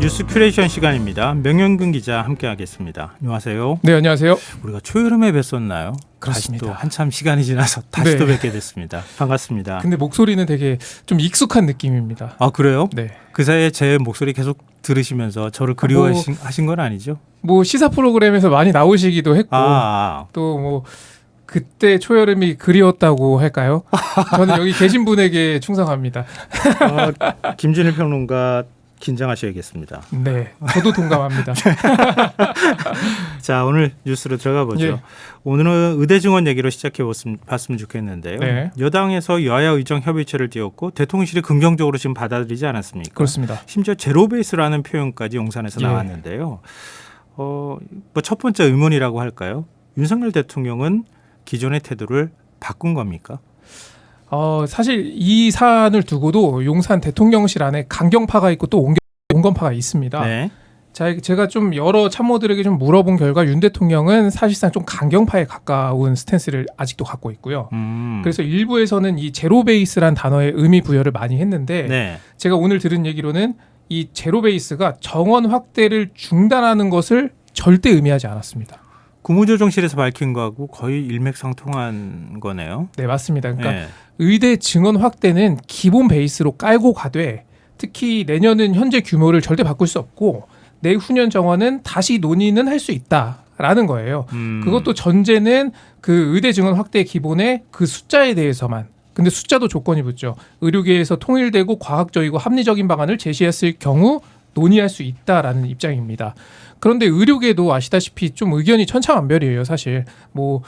뉴스 큐레이션 시간입니다. 명현근 기자 함께하겠습니다. 안녕하세요. 네 안녕하세요. 우리가 초여름에 뵀었나요? 그렇습니다. 또 한참 시간이 지나서 다시 네. 또 뵙게 됐습니다. 반갑습니다. 근데 목소리는 되게 좀 익숙한 느낌입니다. 아 그래요? 네. 그 사이에 제 목소리 계속 들으시면서 저를 그리워하신 하신 건 아니죠? 뭐 시사 프로그램에서 많이 나오시기도 했고 아, 또뭐 그때 초여름이 그리웠다고 할까요? 저는 여기 계신 분에게 충성합니다. 어, 김진일 평론가 긴장하셔야겠습니다. 네, 저도 동감합니다. 자 오늘 뉴스로 들어가 보죠. 예. 오늘은 의대 증원 얘기로 시작해 봤으면, 좋겠는데요. 네. 여당에서 여야 의정 협의체를 띄웠고 대통령실이 긍정적으로 지금 받아들이지 않았습니까? 그렇습니다. 심지어 제로 베이스라는 표현까지 용산에서 예. 나왔는데요. 어, 뭐 첫 번째 의문이라고 할까요? 윤석열 대통령은 기존의 태도를 바꾼 겁니까? 어, 사실 이 사안을 두고도 용산 대통령실 안에 강경파가 있고 또 온경- 온건파가 있습니다. 네. 자, 제가 좀 여러 참모들에게 좀 물어본 결과 윤 대통령은 사실상 좀 강경파에 가까운 스탠스를 아직도 갖고 있고요. 음. 그래서 일부에서는 이 제로 베이스란 단어에 의미 부여를 많이 했는데 네. 제가 오늘 들은 얘기로는 이 제로 베이스가 정원 확대를 중단하는 것을 절대 의미하지 않았습니다. 국무조정실에서 밝힌 거하고 거의 일맥상통한 거네요. 네, 맞습니다. 그러니까 네. 의대 증원 확대는 기본 베이스로 깔고 가되 특히 내년은 현재 규모를 절대 바꿀 수 없고 내후년 정원은 다시 논의는 할 수 있다 라는 거예요. 음. 그것도 전제는 그 의대 증원 확대 기본의 그 숫자에 대해서만. 근데 숫자도 조건이 붙죠. 의료계에서 통일되고 과학적이고 합리적인 방안을 제시했을 경우 논의할 수 있다라는 입장입니다. 그런데 의료계도 아시다시피 좀 의견이 천차만별이에요, 사실. 뭐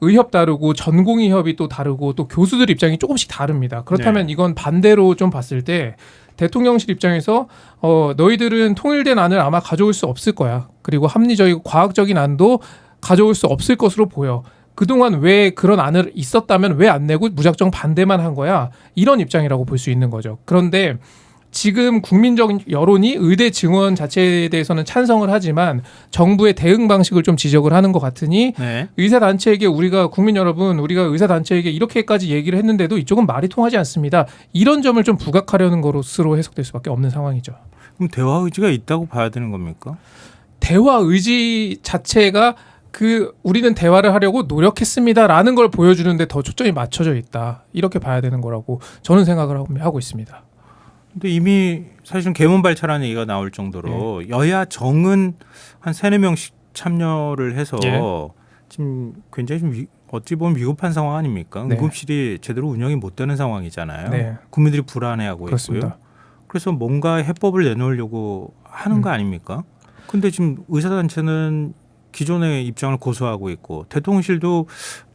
의협 다르고 전공의 협이 또 다르고 또 교수들 입장이 조금씩 다릅니다. 그렇다면 이건 반대로 좀 봤을 때 대통령실 입장에서 어 너희들은 통일된 안을 아마 가져올 수 없을 거야. 그리고 합리적이고 과학적인 안도 가져올 수 없을 것으로 보여. 그동안 왜 그런 안을 있었다면 왜 안 내고 무작정 반대만 한 거야? 이런 입장이라고 볼 수 있는 거죠. 그런데 지금 국민적 여론이 의대 증원 자체에 대해서는 찬성을 하지만 정부의 대응 방식을 좀 지적을 하는 것 같으니 네. 의사 단체에게 우리가 국민 여러분 우리가 의사 단체에게 이렇게까지 얘기를 했는데도 이쪽은 말이 통하지 않습니다. 이런 점을 좀 부각하려는 것으로 해석될 수밖에 없는 상황이죠. 그럼 대화 의지가 있다고 봐야 되는 겁니까? 대화 의지 자체가 그 우리는 대화를 하려고 노력했습니다라는 걸 보여주는데 더 초점이 맞춰져 있다 이렇게 봐야 되는 거라고 저는 생각을 하고 있습니다. 근데 이미 사실은 개문 발차라는 얘기가 나올 정도로 예. 여야 정은 한 세네 명씩 참여를 해서 예. 지금 굉장히 좀 위- 어찌 보면 위급한 상황 아닙니까? 네. 응급실이 제대로 운영이 못 되는 상황이잖아요. 네. 국민들이 불안해하고 그렇습니다. 있고요. 그래서 뭔가 해법을 내놓으려고 하는 거 음. 아닙니까? 근데 지금 의사단체는 기존의 입장을 고수하고 있고 대통령실도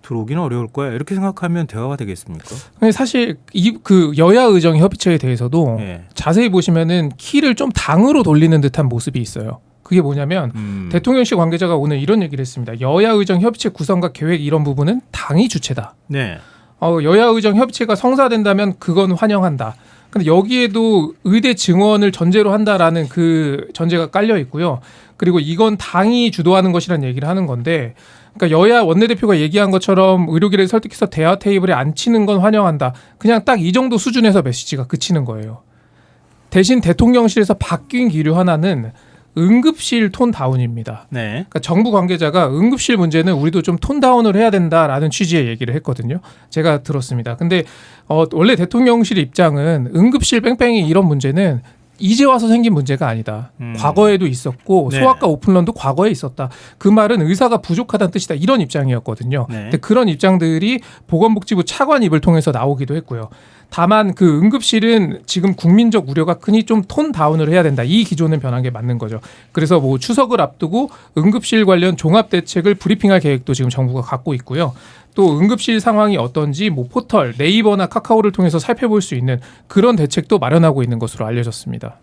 들어오기는 어려울 거야 이렇게 생각하면 대화가 되겠습니까? 근데 사실 이 그 여야 의정 협의체에 대해서도 예. 자세히 보시면은 키를 좀 당으로 돌리는 듯한 모습이 있어요. 그게 뭐냐면 음. 대통령실 관계자가 오늘 이런 얘기를 했습니다. 여야 의정 협의체 구성과 계획 이런 부분은 당이 주체다. 네. 어, 여야 의정 협의체가 성사된다면 그건 환영한다. 근데 여기에도 의대 증원을 전제로 한다라는 그 전제가 깔려 있고요. 그리고 이건 당이 주도하는 것이라는 얘기를 하는 건데, 그러니까 여야 원내대표가 얘기한 것처럼 의료계를 설득해서 대화 테이블에 앉히는 건 환영한다. 그냥 딱 이 정도 수준에서 메시지가 그치는 거예요. 대신 대통령실에서 바뀐 기류 하나는 응급실 톤 다운입니다. 네. 그러니까 정부 관계자가 응급실 문제는 우리도 좀 톤 다운을 해야 된다라는 취지의 얘기를 했거든요. 제가 들었습니다. 근데 어, 원래 대통령실 입장은 응급실 뺑뺑이 이런 문제는 이제 와서 생긴 문제가 아니다. 음. 과거에도 있었고 네. 소아과 오픈런도 과거에 있었다. 그 말은 의사가 부족하다는 뜻이다. 이런 입장이었거든요. 네. 근데 그런 입장들이 보건복지부 차관 입을 통해서 나오기도 했고요. 다만 그 응급실은 지금 국민적 우려가 크니 좀 톤 다운을 해야 된다. 이 기조는 변한 게 맞는 거죠. 그래서 뭐 추석을 앞두고 응급실 관련 종합 대책을 브리핑할 계획도 지금 정부가 갖고 있고요. 또 응급실 상황이 어떤지 뭐 포털, 네이버나 카카오를 통해서 살펴볼 수 있는 그런 대책도 마련하고 있는 것으로 알려졌습니다.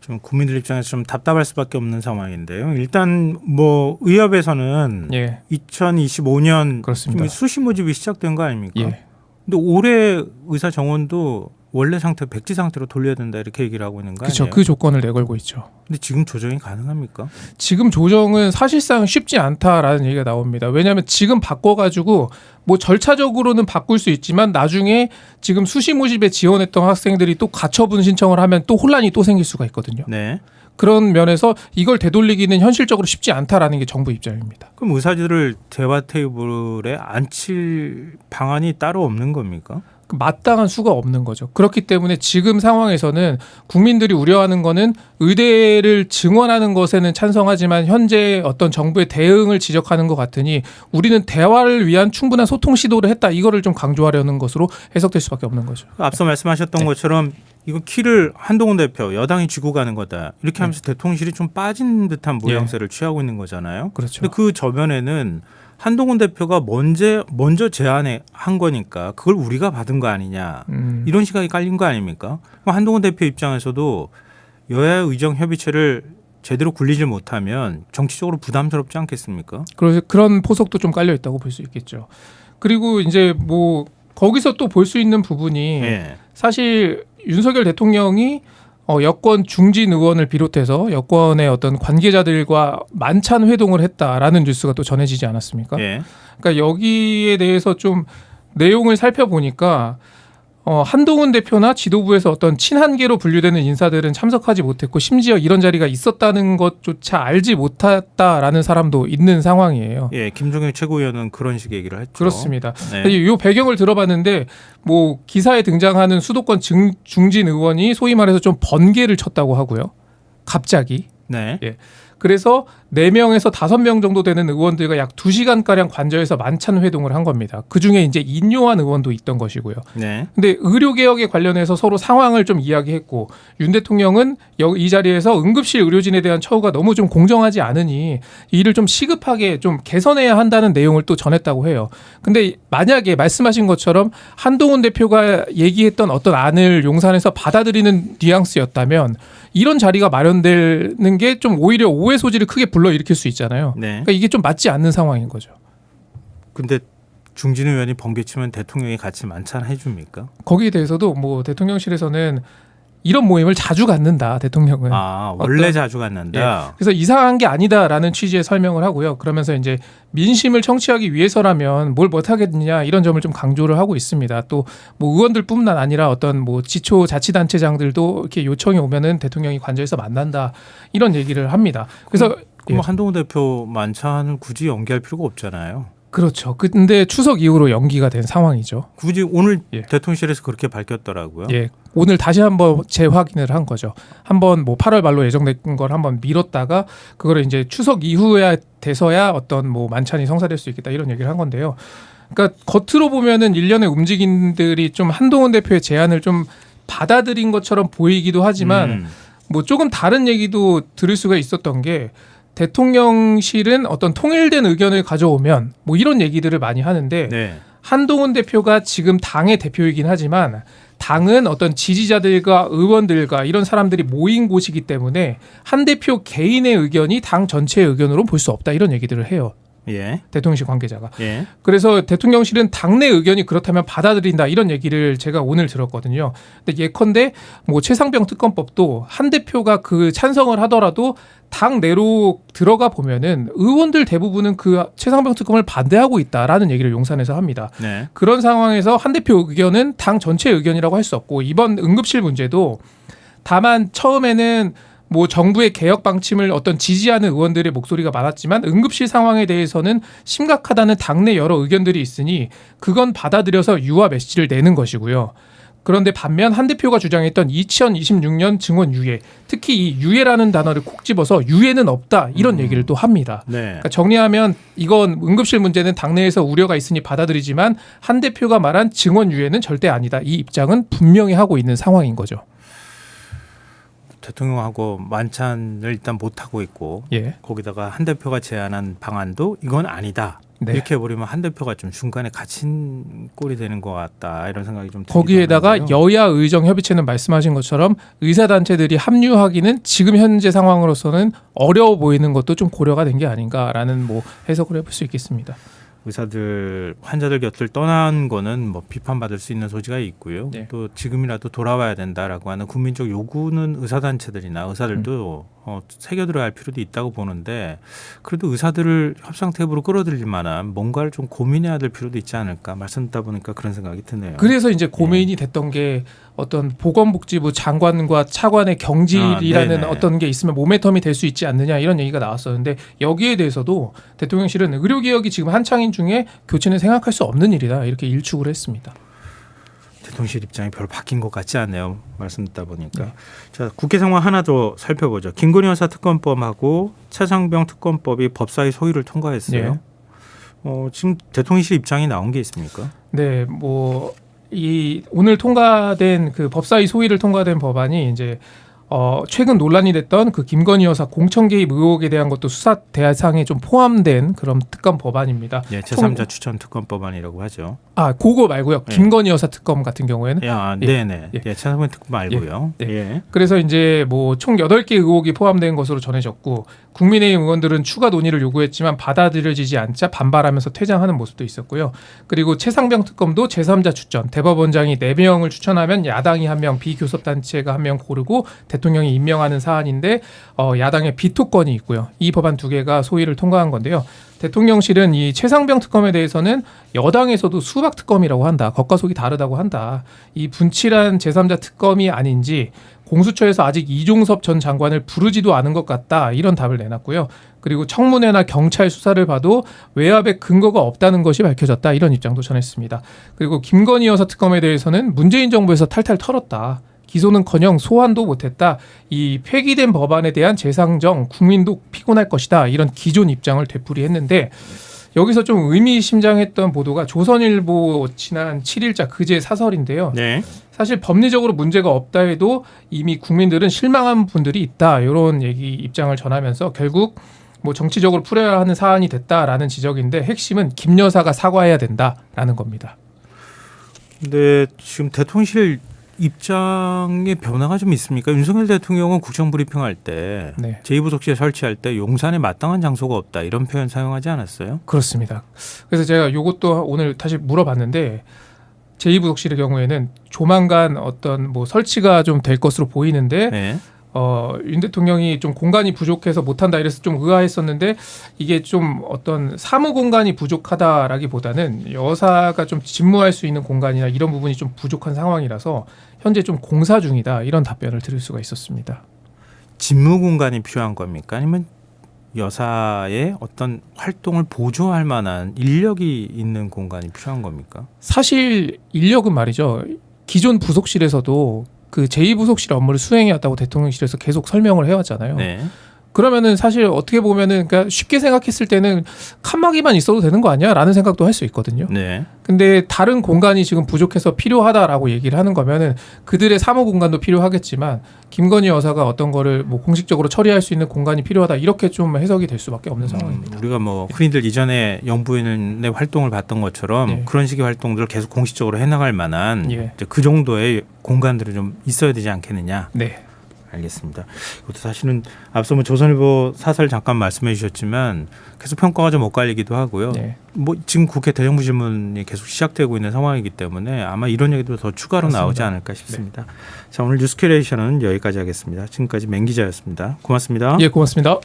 좀 국민들 입장에서 좀 답답할 수밖에 없는 상황인데요. 일단 뭐 의협에서는 예, 2025년 그렇습니다. 수시 모집이 시작된 거 아닙니까? 예. 근데 올해 의사 정원도 원래 상태 백지 상태로 돌려야 된다 이렇게 얘기를 하고 있는 거 그렇죠. 그 조건을 내걸고 있죠. 근데 지금 조정이 가능합니까? 지금 조정은 사실상 쉽지 않다라는 얘기가 나옵니다. 왜냐하면 지금 바꿔가지고 뭐 절차적으로는 바꿀 수 있지만 나중에 지금 수시 모집에 지원했던 학생들이 또 가처분 신청을 하면 또 혼란이 또 생길 수가 있거든요. 네. 그런 면에서 이걸 되돌리기는 현실적으로 쉽지 않다라는 게 정부 입장입니다. 그럼 의사들을 대화 테이블에 앉힐 방안이 따로 없는 겁니까? 그 마땅한 수가 없는 거죠. 그렇기 때문에 지금 상황에서는 국민들이 우려하는 거는 의대를 증원하는 것에는 찬성하지만 현재 어떤 정부의 대응을 지적하는 것 같으니 우리는 대화를 위한 충분한 소통 시도를 했다. 이거를 좀 강조하려는 것으로 해석될 수밖에 없는 거죠. 앞서 말씀하셨던 네. 것처럼 이거 키를 한동훈 대표 여당이 쥐고 가는 거다 이렇게 하면서 대통령실이 좀 빠진 듯한 모양새를 취하고 있는 거잖아요. 그렇죠. 근데 그 저변에는 한동훈 대표가 먼저 먼저 제안해 한 거니까 그걸 우리가 받은 거 아니냐 음, 이런 시각이 깔린 거 아닙니까? 한동훈 대표 입장에서도 여야 의정 협의체를 제대로 굴리지 못하면 정치적으로 부담스럽지 않겠습니까? 그래서 그런 포석도 좀 깔려 있다고 볼 수 있겠죠. 그리고 이제 뭐 거기서 또 볼 수 있는 부분이 예. 사실 윤석열 대통령이 어, 여권 중진 의원을 비롯해서 여권의 어떤 관계자들과 만찬 회동을 했다라는 뉴스가 또 전해지지 않았습니까? 예. 그러니까 여기에 대해서 좀 내용을 살펴보니까 어, 한동훈 대표나 지도부에서 어떤 친한계로 분류되는 인사들은 참석하지 못했고 심지어 이런 자리가 있었다는 것조차 알지 못했다라는 사람도 있는 상황이에요. 예, 김종현 최고위원은 그런 식의 얘기를 했죠. 그렇습니다. 네. 이 배경을 들어봤는데 뭐 기사에 등장하는 수도권 증, 중진 의원이 소위 말해서 좀 번개를 쳤다고 하고요. 갑자기. 네. 그래서 4명에서 5명 정도 되는 의원들과 약 2시간 가량 관저에서 만찬 회동을 한 겁니다. 그중에 이제 인요한 의원도 있던 것이고요. 네. 근데 의료 개혁에 관련해서 서로 상황을 좀 이야기했고 윤 대통령은 여- 이 자리에서 응급실 의료진에 대한 처우가 너무 좀 공정하지 않으니 이를 좀 시급하게 좀 개선해야 한다는 내용을 또 전했다고 해요. 근데 만약에 말씀하신 것처럼 한동훈 대표가 얘기했던 어떤 안을 용산에서 받아들이는 뉘앙스였다면 이런 자리가 마련되는 게 좀 오히려 오해 소지를 크게 불 러일으킬 수 있잖아요. 네. 그러니까 이게 좀 맞지 않는 상황인 거죠. 근데 중진 의원이 번개치면 대통령이 같이 만찬 해 줍니까? 거기에 대해서도 뭐 대통령실에서는 이런 모임을 자주 갖는다 대통령은 아 원래 어떤- 자주 갔는다. 그래서 이상한 게 아니다라는 취지의 설명을 하고요 그러면서 이제 민심을 청취하기 위해서라면 뭘 못하겠느냐 이런 점을 좀 강조를 하고 있습니다 또 뭐 의원들뿐만 아니라 어떤 뭐 지초 자치단체장들도 이렇게 요청이 오면은 대통령이 관저에서 만난다 이런 얘기를 합니다 그래서 그 럼 예. 한동훈 대표 만찬을 굳이 연기할 필요가 없잖아요. 그렇죠 근데 추석 이후로 연기가 된 상황이죠 굳이 오늘 예. 대통령실에서 그렇게 밝혔더라고요. 예. 오늘 다시 한번 재확인을 한 거죠. 한번 뭐 8월 말로 예정된 걸 한번 미뤘다가 그거를 이제 추석 이후에 돼서야 어떤 뭐 만찬이 성사될 수 있겠다 이런 얘기를 한 건데요. 그러니까 겉으로 보면은 일련의 움직임들이 좀 한동훈 대표의 제안을 좀 받아들인 것처럼 보이기도 하지만 음. 뭐 조금 다른 얘기도 들을 수가 있었던 게 대통령실은 어떤 통일된 의견을 가져오면 뭐 이런 얘기들을 많이 하는데 네. 한동훈 대표가 지금 당의 대표이긴 하지만 당은 어떤 지지자들과 의원들과 이런 사람들이 모인 곳이기 때문에 한 대표 개인의 의견이 당 전체의 의견으로 볼 수 없다 이런 얘기들을 해요. 예. 대통령실 관계자가. 예. 그래서 대통령실은 당내 의견이 그렇다면 받아들인다 이런 얘기를 제가 오늘 들었거든요. 근데 예컨대 뭐 최상병 특검법도 한 대표가 그 찬성을 하더라도 당 내로 들어가 보면은 의원들 대부분은 그 최상병 특검을 반대하고 있다라는 얘기를 용산에서 합니다. 네. 그런 상황에서 한 대표 의견은 당 전체 의견이라고 할 수 없고 이번 응급실 문제도 다만 처음에는 뭐 정부의 개혁 방침을 어떤 지지하는 의원들의 목소리가 많았지만 응급실 상황에 대해서는 심각하다는 당내 여러 의견들이 있으니 그건 받아들여서 유화 메시지를 내는 것이고요. 그런데 반면 한 대표가 주장했던 2026년 증원 유예, 특히 이 유예라는 단어를 콕 집어서 유예는 없다 이런 음. 얘기를 또 합니다. 네. 그러니까 정리하면 이건 응급실 문제는 당내에서 우려가 있으니 받아들이지만 한 대표가 말한 증원 유예는 절대 아니다. 이 입장은 분명히 하고 있는 상황인 거죠. 대통령하고 만찬을 일단 못 하고 있고 예. 거기다가 한 대표가 제안한 방안도 이건 아니다. 네. 이렇게 해버리면 한 대표가 좀 중간에 갇힌 꼴이 되는 것 같다 이런 생각이 좀 거기에다가 하는데요. 여야 의정 협의체는 말씀하신 것처럼 의사 단체들이 합류하기는 지금 현재 상황으로서는 어려워 보이는 것도 좀 고려가 된 게 아닌가라는 뭐 해석을 해볼 수 있겠습니다. 의사들 환자들 곁을 떠난 거는 뭐 비판받을 수 있는 소지가 있고요. 네. 또 지금이라도 돌아와야 된다라고 하는 국민적 요구는 의사 단체들이나 의사들도 어, 새겨 들어갈 필요도 있다고 보는데 그래도 의사들을 협상 테이블로 끌어들일 만한 뭔가를 좀 고민해야 될 필요도 있지 않을까 말씀 듣다 보니까 그런 생각이 드네요. 그래서 이제 고민이 됐던 게 어떤 보건복지부 장관과 차관의 경질이라는 아. 어떤 게 있으면 모멘텀이 될 수 있지 않느냐 이런 얘기가 나왔었는데 여기에 대해서도 대통령실은 의료개혁이 지금 한창인 중에 교체는 생각할 수 없는 일이다 이렇게 일축을 했습니다. 대통령실 입장이 별로 바뀐 것 같지 않네요. 말씀 듣다 보니까. 네. 자, 국회 상황 하나 더 살펴보죠. 김건희 여사 특검법하고 차상병 특검법이 법사위 소위를 통과했어요. 네. 어, 지금 대통령실 입장이 나온 게 있습니까? 네, 뭐 이 오늘 통과된 그 법사위 소위를 통과된 법안이 이제 어 최근 논란이 됐던 그 김건희 여사 공천 개입 의혹에 대한 것도 수사 대상에 좀 포함된 그런 특검 법안입니다. 예, 제3자 추천 특검 법안이라고 하죠. 아, 그거 말고요. 네. 김건희 여사 특검 같은 경우에는 야, 예. 네, 네. 예. 예, 차상병 특검 말고요. 예. 예. 그래서 이제 뭐총 8개 의혹이 포함된 것으로 전해졌고 국민의힘 의원들은 추가 논의를 요구했지만 받아들여지지 않자 반발하면서 퇴장하는 모습도 있었고요. 그리고 최상병 특검도 제3자 추천 대법원장이 4명을 추천하면 야당이 한 명, 비교섭 단체가 한 명 고르고 대 통령이 임명하는 사안인데 어, 야당의 비토권이 있고요. 이 법안 두 개가 소위를 통과한 건데요. 대통령실은 이 최상병 특검에 대해서는 여당에서도 수박 특검이라고 한다. 겉과 속이 다르다고 한다. 이 분칠한 제3자 특검이 아닌지 공수처에서 아직 이종섭 전 장관을 부르지도 않은 것 같다. 이런 답을 내놨고요. 그리고 청문회나 경찰 수사를 봐도 외압의 근거가 없다는 것이 밝혀졌다. 이런 입장도 전했습니다. 그리고 김건희 여사 특검에 대해서는 문재인 정부에서 탈탈 털었다. 기소는커녕 소환도 못했다. 이 폐기된 법안에 대한 재상정 국민도 피곤할 것이다. 이런 기존 입장을 되풀이했는데 여기서 좀 의미심장했던 보도가 조선일보 지난 7일자 그제 사설인데요. 네. 사실 법리적으로 문제가 없다 해도 이미 국민들은 실망한 분들이 있다. 이런 얘기 입장을 전하면서 결국 뭐 정치적으로 풀어야 하는 사안이 됐다라는 지적인데 핵심은 김 여사가 사과해야 된다라는 겁니다. 근데 지금 대통령실 입장의 변화가 좀 있습니까? 윤석열 대통령은 국정 브리핑할 때 네. 제2부속실 설치할 때 용산에 마땅한 장소가 없다 이런 표현 사용하지 않았어요? 그렇습니다. 그래서 제가 이것도 오늘 다시 물어봤는데 제2부속실의 경우에는 조만간 어떤 뭐 설치가 좀 될 것으로 보이는데 네. 어, 윤 대통령이 좀 공간이 부족해서 못한다 이래서 좀 의아했었는데 이게 좀 어떤 사무 공간이 부족하다라기보다는 여사가 좀 집무할 수 있는 공간이나 이런 부분이 좀 부족한 상황이라서 현재 좀 공사 중이다 이런 답변을 들을 수가 있었습니다. 집무 공간이 필요한 겁니까? 아니면 여사의 어떤 활동을 보조할 만한 인력이 있는 공간이 필요한 겁니까? 사실 인력은 말이죠. 기존 부속실에서도 그 제2부속실 업무를 수행해 왔다고 대통령실에서 계속 설명을 해왔잖아요. 네. 그러면은 사실 어떻게 보면은 그러니까 쉽게 생각했을 때는 칸막이만 있어도 되는 거 아니야 라는 생각도 할 수 있거든요. 네. 근데 다른 공간이 지금 부족해서 필요하다라고 얘기를 하는 거면은 그들의 사무 공간도 필요하겠지만 김건희 여사가 어떤 거를 뭐 공식적으로 처리할 수 있는 공간이 필요하다 이렇게 좀 해석이 될 수밖에 없는 상황입니다. 우리가 뭐 흔히들 이전에 영부인의 활동을 봤던 것처럼 네. 그런 식의 활동들을 계속 공식적으로 해나갈 만한 예. 그 정도의 공간들이 좀 있어야 되지 않겠느냐. 네. 알겠습니다. 이것도 사실은 앞서 뭐 조선일보 사설 잠깐 말씀해 주셨지만 계속 평가가 좀 엇갈리기도 하고요. 네. 뭐 지금 국회 대정부 질문이 계속 시작되고 있는 상황이기 때문에 아마 이런 얘기도 더 추가로 맞습니다. 네. 나오지 않을까 싶습니다. 자 오늘 뉴스 큐레이션은 여기까지 하겠습니다. 지금까지 맹 기자였습니다. 고맙습니다. 예, 고맙습니다.